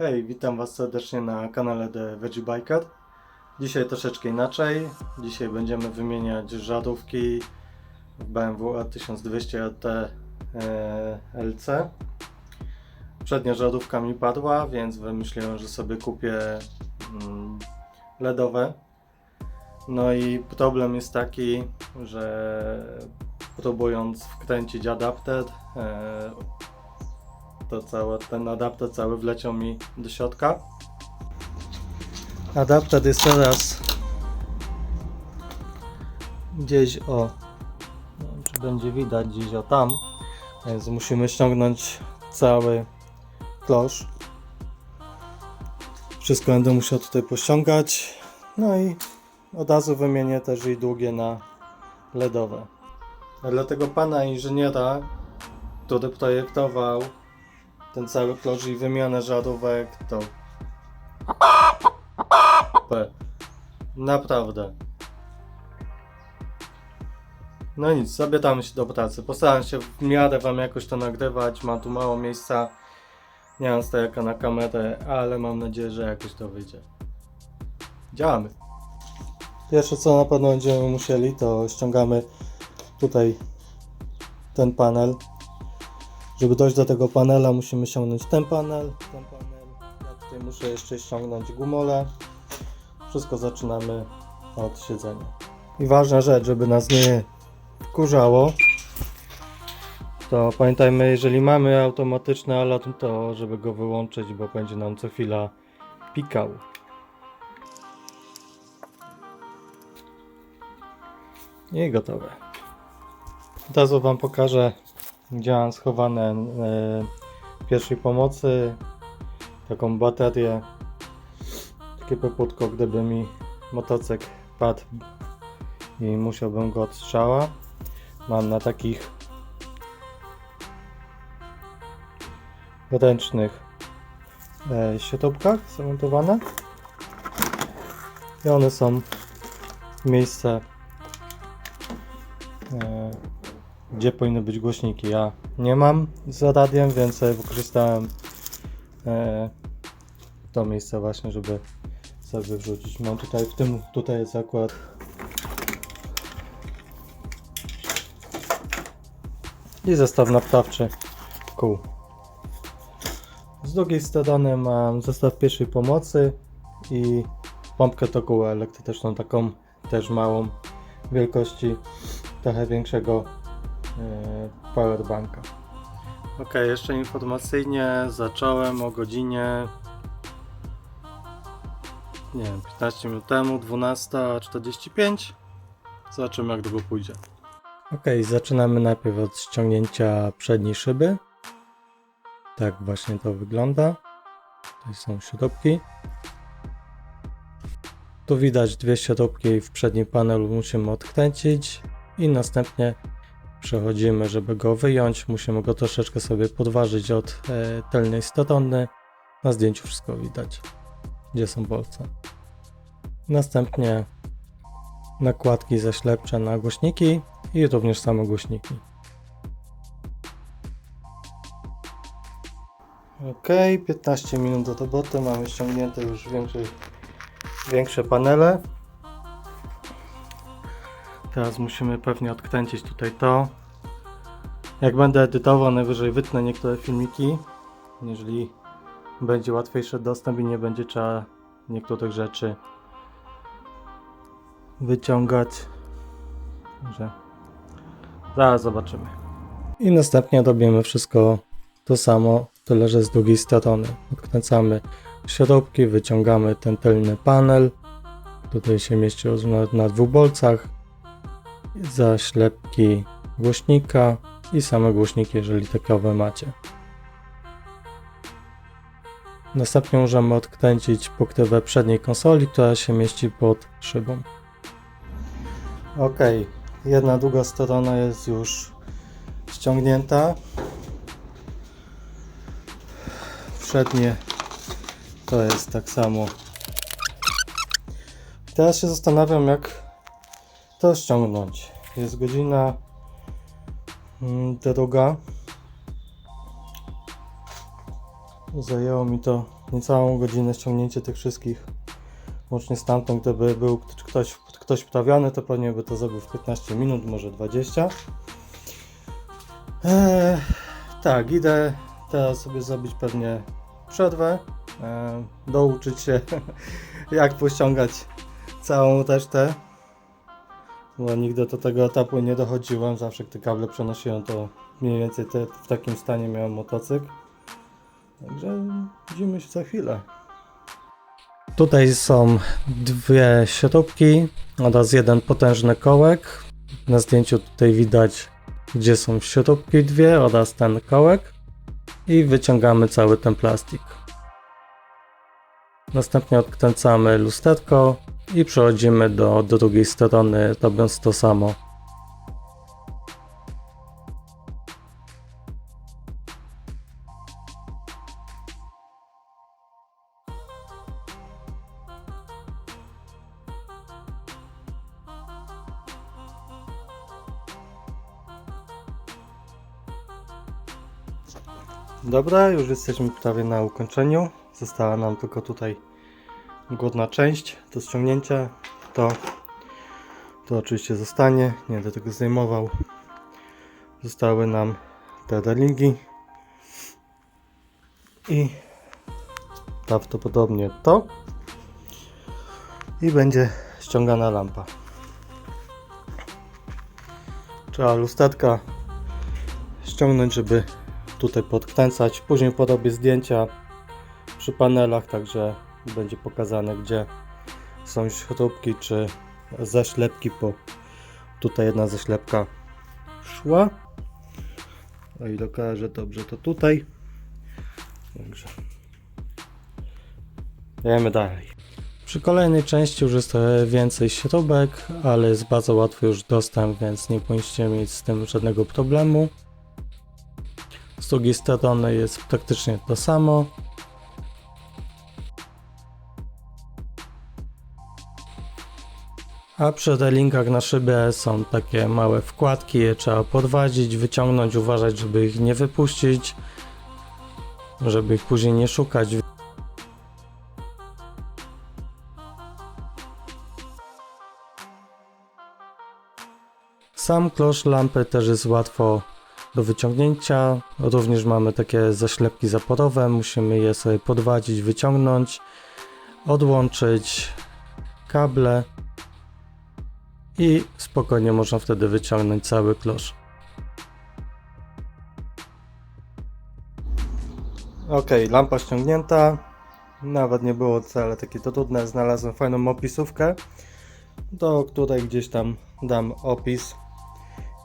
Hej, witam Was serdecznie na kanale The Veggie Biker. Dzisiaj troszeczkę inaczej. Dzisiaj będziemy wymieniać żarówki BMW A1200 RT e, LC. Przednia żarówka mi padła, więc wymyśliłem, że sobie kupię mm, LEDowe. No i problem jest taki, że próbując wkręcić adapter, e, to ten adapter cały wleciał mi do środka. Adapter jest teraz gdzieś o, nie wiem czy będzie widać gdzieś o tam, więc musimy ściągnąć cały klosz. Wszystko będę musiał tutaj pościągać. No i od razu wymienię też i długie na LEDowe. A Dla tego pana inżyniera, który projektował ten cały klosz i wymianę żarówek, to P. Naprawdę. No nic, zabieramy się do pracy. Postaram się w miarę wam jakoś to nagrywać. Mam tu mało miejsca. Nie mam stojaka na kamerę, ale mam nadzieję, że jakoś to wyjdzie. Działamy. Pierwsze co na pewno będziemy musieli, to ściągamy tutaj ten panel. Żeby dojść do tego panela musimy ściągnąć ten panel, ten panel. Ja tutaj muszę jeszcze ściągnąć gumolę. Wszystko zaczynamy od siedzenia. I ważna rzecz, żeby nas nie wkurzało, to pamiętajmy, jeżeli mamy automatyczny alarm, to żeby go wyłączyć, bo będzie nam co chwila pikał. I gotowe. Od razu Wam pokażę, mam schowane e, pierwszej pomocy, taką baterię, takie poputko, gdyby mi motocykl padł i musiałbym go odstrzała. Mam na takich ręcznych e, śrubkach zamontowane i one są w miejsce gdzie powinny być głośniki. Ja nie mam za radiem, więc wykorzystałem e, to miejsce właśnie, żeby sobie wrzucić. Mam tutaj, w tym tutaj jest akurat i zestaw naprawczy kół. Z drugiej strony mam zestaw pierwszej pomocy i pompkę do kół elektryczną, taką też małą wielkości, trochę większego powerbanka. Ok, jeszcze informacyjnie zacząłem o godzinie nie wiem, 15 minut temu, 12.45. Zobaczymy jak długo pójdzie. Ok, zaczynamy najpierw od ściągnięcia przedniej szyby. Tak właśnie to wygląda. Tutaj są śrubki. Tu widać dwie śrubki w przednim panelu musimy odkręcić i następnie przechodzimy, żeby go wyjąć. Musimy go troszeczkę sobie podważyć od e, tylnej strony. Na zdjęciu wszystko widać, gdzie są bolce. Następnie nakładki zaślepcze na głośniki i również same głośniki. Ok, 15 minut do roboty, mamy ściągnięte już większe, większe panele. Teraz musimy pewnie odkręcić tutaj to. Jak będę edytował, najwyżej wytnę niektóre filmiki, jeżeli będzie łatwiejszy dostęp i nie będzie trzeba niektórych rzeczy wyciągać. Że zaraz zobaczymy. I następnie robimy wszystko to samo, tyle że z drugiej strony. Odkręcamy śrubki, wyciągamy ten tylny panel. Tutaj się mieści na, na dwóch bolcach. Zaślepki głośnika i same głośniki, jeżeli takowe macie. Następnie możemy odkręcić pokrywę przedniej konsoli, która się mieści pod szybą. Ok, jedna druga strona jest już ściągnięta. Przednie to jest tak samo. Teraz się zastanawiam, jak to ściągnąć. Jest godzina mm, druga. Zajęło mi to niecałą godzinę ściągnięcie tych wszystkich. Łącznie z tamtą, gdyby był ktoś, ktoś wprawiany, to pewnie by to zrobił w 15 minut, może 20. Eee, tak, idę teraz sobie zrobić pewnie przerwę, eee, douczyć się jak pościągać całą resztę. Bo nigdy do tego etapu nie dochodziłem, zawsze gdy kable przenosiłem to mniej więcej te, w takim stanie miałem motocykl. Także widzimy się za chwilę. Tutaj są dwie śrubki oraz jeden potężny kołek. Na zdjęciu tutaj widać, gdzie są śrubki dwie oraz ten kołek. I wyciągamy cały ten plastik. Następnie odkręcamy lusterko i przechodzimy do drugiej strony, robiąc to samo. Dobra, już jesteśmy prawie na ukończeniu. Została nam tylko tutaj głodna część do ściągnięcia. To, to oczywiście zostanie, nie będę tego zdejmował. Zostały nam te relingi i prawdopodobnie to i będzie ściągana lampa. Trzeba lusterka ściągnąć, żeby tutaj podkręcać. Później porobię zdjęcia przy panelach, także będzie pokazane gdzie są śrubki czy zaślepki, bo tutaj jedna zaślepka szła. O ile kojarzę dobrze, to tutaj. Także jemy dalej. Przy kolejnej części już jest trochę więcej śrubek, ale jest bardzo łatwy już dostęp, więc nie powinniście mieć z tym żadnego problemu. Z drugiej strony jest praktycznie to samo. A przy relingach na szybie są takie małe wkładki, je trzeba podwadzić, wyciągnąć, uważać, żeby ich nie wypuścić, żeby ich później nie szukać. Sam klosz lampy też jest łatwo do wyciągnięcia. Również mamy takie zaślepki zaporowe, musimy je sobie podwadzić, wyciągnąć, odłączyć kable i spokojnie można wtedy wyciągnąć cały klosz. Ok, lampa ściągnięta. Nawet nie było wcale takie to trudne. Znalazłem fajną opisówkę, do której gdzieś tam dam opis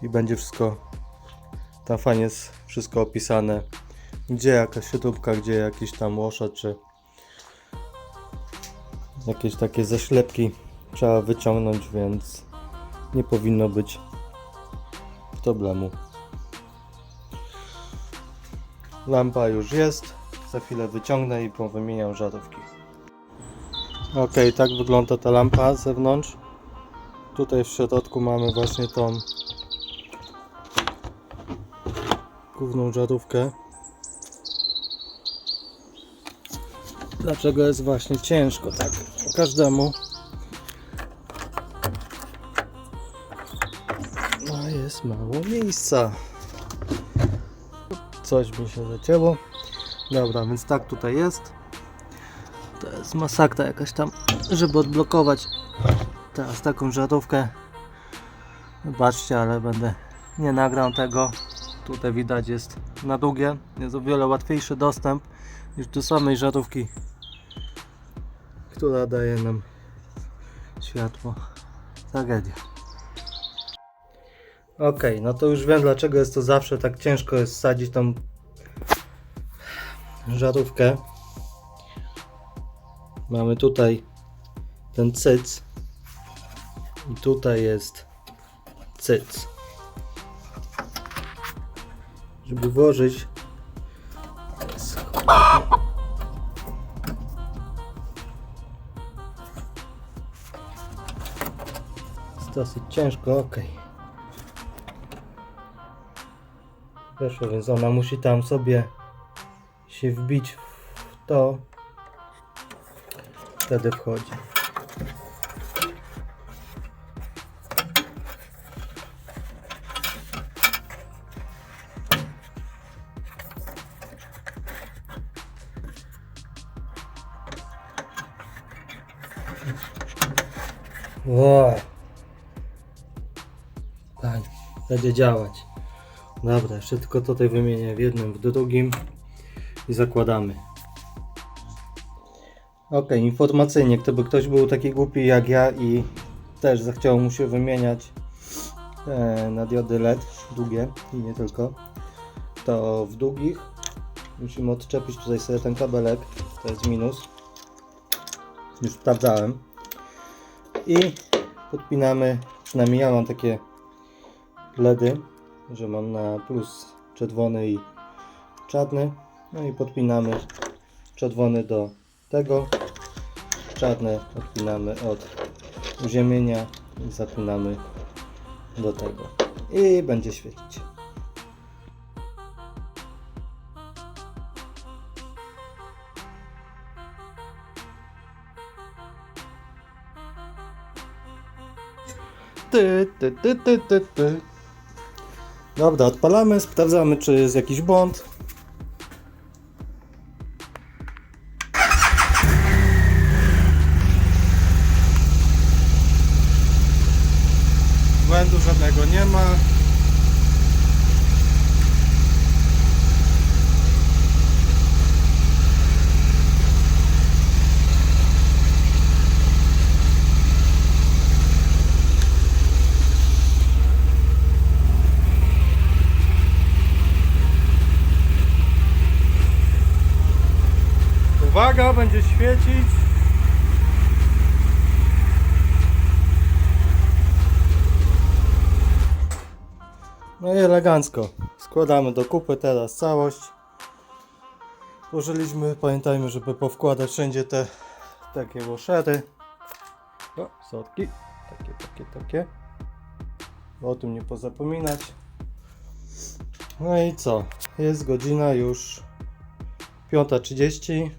i będzie wszystko tam fajnie jest wszystko opisane. Gdzie jakaś śrubka, gdzie jakiś tam łosza, czy jakieś takie zaślepki trzeba wyciągnąć, więc nie powinno być problemu. Lampa już jest. Za chwilę wyciągnę i powymieniam żarówki. Ok, tak wygląda ta lampa z zewnątrz. Tutaj w środku mamy właśnie tą główną żarówkę. Dlaczego jest właśnie ciężko, tak? Każdemu. Mało miejsca. Coś mi się zacięło. Dobra, więc tak tutaj jest. To jest masakra jakaś tam, żeby odblokować teraz taką żarówkę. Wybaczcie, ale będę nie nagram tego. Tutaj widać jest na długie. Jest o wiele łatwiejszy dostęp niż do samej żarówki, która daje nam światło. Tragedia. Ok, no to już wiem dlaczego jest to zawsze tak ciężko jest sadzić tą żarówkę. Mamy tutaj ten cyc i tutaj jest cyc. Żeby włożyć dosyć ciężko, ok. Weszło, więc ona musi tam sobie się wbić to wtedy wchodzi. Wow. Fajnie, będzie działać. Dobra, jeszcze tylko tutaj wymienię w jednym, w drugim i zakładamy. Ok, informacyjnie, gdyby ktoś był taki głupi jak ja i też zechciało mu się wymieniać e, na diody LED długie i nie tylko, to w długich musimy odczepić tutaj sobie ten kabelek, to jest minus, już sprawdzałem. I podpinamy, przynajmniej ja mam takie LEDy, że mam na plus czerwony i czarny, no i podpinamy czerwony do tego, czarne odpinamy od uziemienia i zapinamy do tego i będzie świecić. Ty, ty, ty, ty, ty, ty. Dobra, odpalamy, sprawdzamy czy jest jakiś błąd. Błędu żadnego nie ma. Uwaga, będzie świecić. No i elegancko. Składamy do kupy teraz całość. Użyliśmy, pamiętajmy, żeby powkładać wszędzie te takie washery. O, sorki. Takie, takie, takie. O tym nie pozapominać. No i co? Jest godzina już 5.30.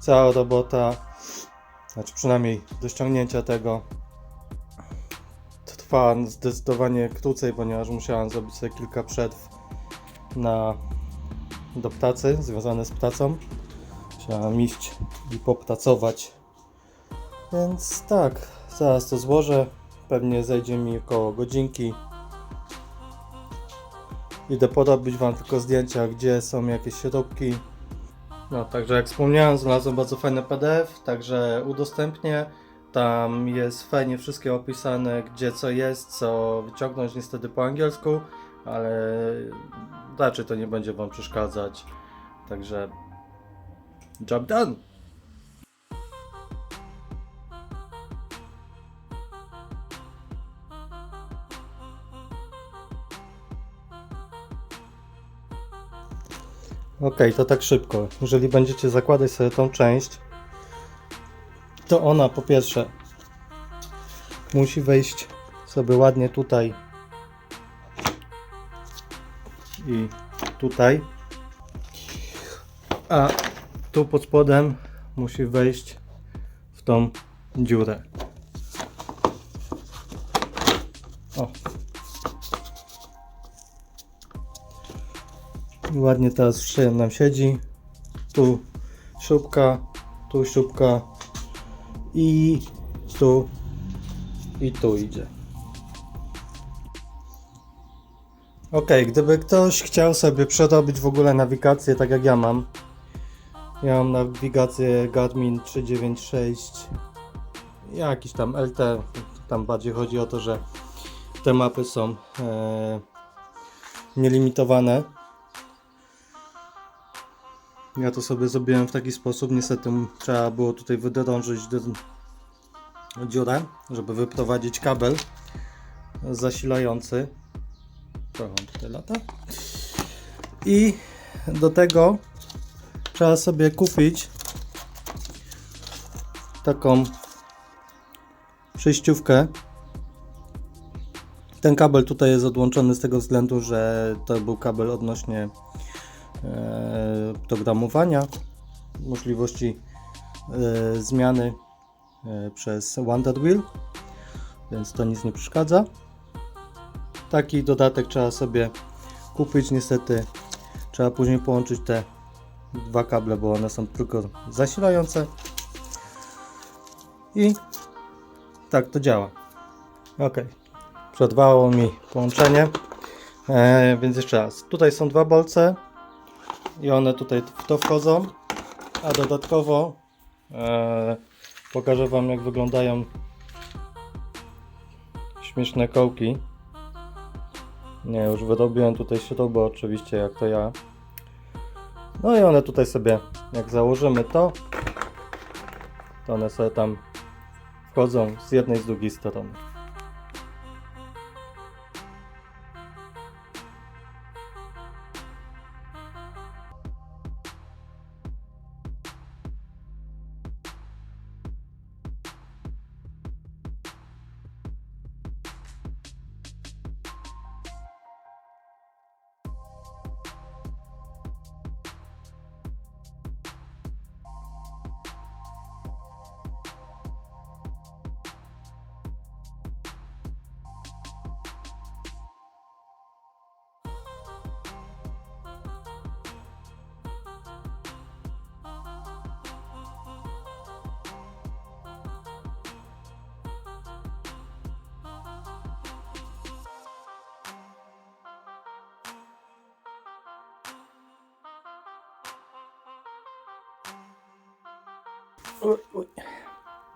Cała robota, znaczy przynajmniej do ściągnięcia tego trwa zdecydowanie krócej, ponieważ musiałem zrobić sobie kilka przerw na, do pracy, związane z pracą. Musiałem iść i popracować. Więc tak, zaraz to złożę. Pewnie zejdzie mi około godzinki. Idę porobić Wam tylko zdjęcia, gdzie są jakieś śrubki. No, także jak wspomniałem, znalazłem bardzo fajny PDF, także udostępnię. Tam jest fajnie wszystkie opisane, gdzie co jest, co wyciągnąć niestety po angielsku, ale raczej to nie będzie Wam przeszkadzać. Także job done! Ok, to tak szybko. Jeżeli będziecie zakładać sobie tą część, to ona po pierwsze musi wejść sobie ładnie tutaj i tutaj, a tu pod spodem musi wejść w tą dziurę. O. I ładnie teraz wszystko nam siedzi. Tu śrubka, tu śrubka i tu i tu idzie. Ok, gdyby ktoś chciał sobie przerobić w ogóle nawigację tak jak ja mam. Ja mam nawigację Garmin 396 jakiś tam LT. Tam bardziej chodzi o to, że te mapy są e, nielimitowane. Ja to sobie zrobiłem w taki sposób. Niestety trzeba było tutaj wydrążyć dziurę, żeby wyprowadzić kabel zasilający. Trochę tutaj lata. I do tego trzeba sobie kupić taką przejściówkę. Ten kabel tutaj jest odłączony z tego względu, że to był kabel odnośnie programowania, możliwości e, zmiany e, przez Wonderwheel, więc to nic nie przeszkadza. Taki dodatek trzeba sobie kupić, niestety trzeba później połączyć te dwa kable, bo one są tylko zasilające i tak to działa. Ok, przerwało mi połączenie, e, więc jeszcze raz. Tutaj są dwa bolce i one tutaj w to wchodzą, a dodatkowo e, pokażę Wam jak wyglądają śmieszne kołki. Nie, już wyrobiłem tutaj śrubę oczywiście jak to ja. No i one tutaj sobie, jak założymy to, to one sobie tam wchodzą z jednej z drugiej strony.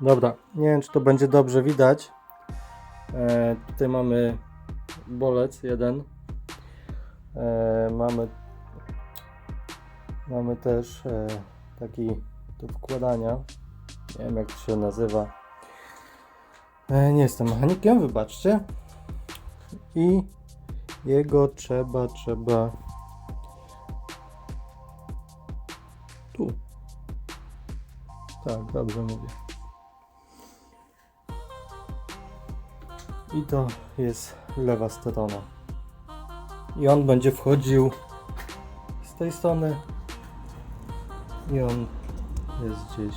Dobra, nie wiem czy to będzie dobrze widać. E, tutaj mamy bolec jeden. E, mamy mamy też e, taki do wkładania. Nie wiem jak to się nazywa. E, nie jestem mechanikiem, wybaczcie. I jego trzeba, trzeba Tak, dobrze mówię. I to jest lewa strona. I on będzie wchodził z tej strony. I on jest gdzieś.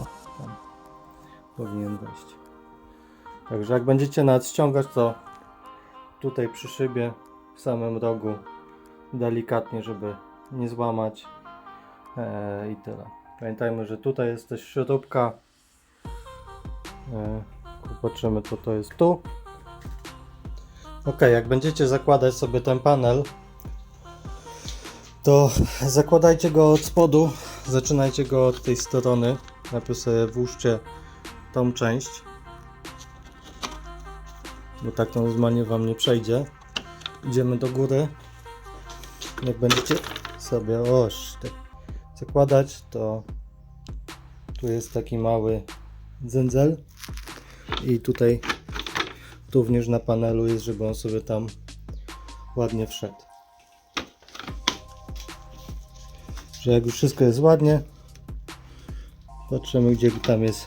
O, tam powinien wejść. Także jak będziecie nadściągać, to tutaj przy szybie w samym rogu delikatnie, żeby nie złamać. Eee, I tyle. Pamiętajmy, że tutaj jest też śrubka. E, Popatrzymy co to jest tu. Ok, jak będziecie zakładać sobie ten panel, to zakładajcie go od spodu. Zaczynajcie go od tej strony. Najpierw sobie włóżcie tą część. Bo tak to normalnie Wam nie przejdzie. Idziemy do góry. Jak będziecie sobie oż, tak zakładać, to tu jest taki mały dzędzel i tutaj również na panelu jest, żeby on sobie tam ładnie wszedł. Że jak już wszystko jest ładnie, patrzymy gdzie tam jest,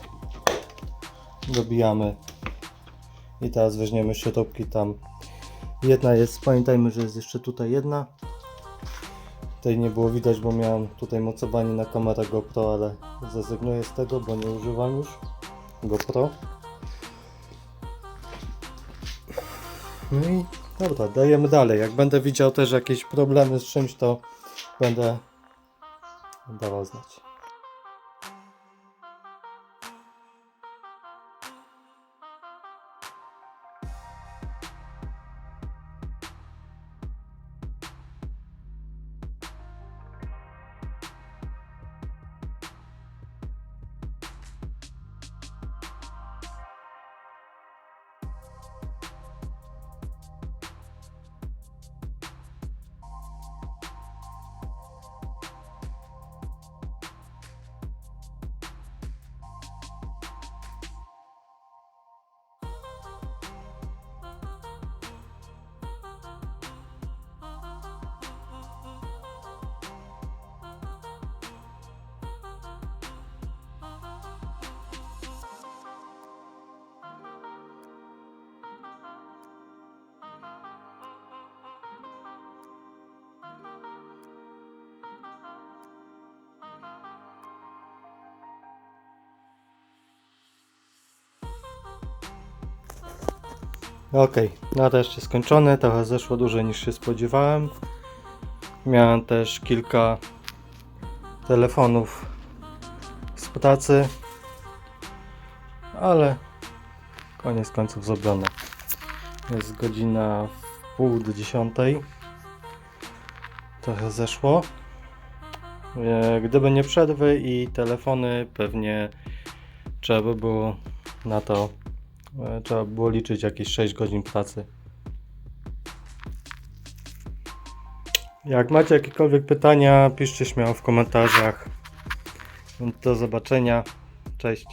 dobijamy i teraz weźmiemy śrubki tam. Jedna jest, pamiętajmy, że jest jeszcze tutaj jedna. Tutaj nie było widać, bo miałem tutaj mocowanie na kamerę GoPro, ale zrezygnuję z tego, bo nie używam już GoPro. No i dobra, dajemy dalej. Jak będę widział też jakieś problemy z czymś, to będę dawał znać. Okej, nareszcie skończone. Trochę zeszło dłużej niż się spodziewałem. Miałem też kilka telefonów z pracy, ale koniec końców zrobione. Jest godzina pół do dziesiątej. Trochę zeszło. E, Gdyby nie przerwy i telefony, pewnie trzeba by było na to trzeba by było liczyć jakieś 6 godzin pracy. Jak macie jakiekolwiek pytania, piszcie śmiało w komentarzach. Do zobaczenia. Cześć.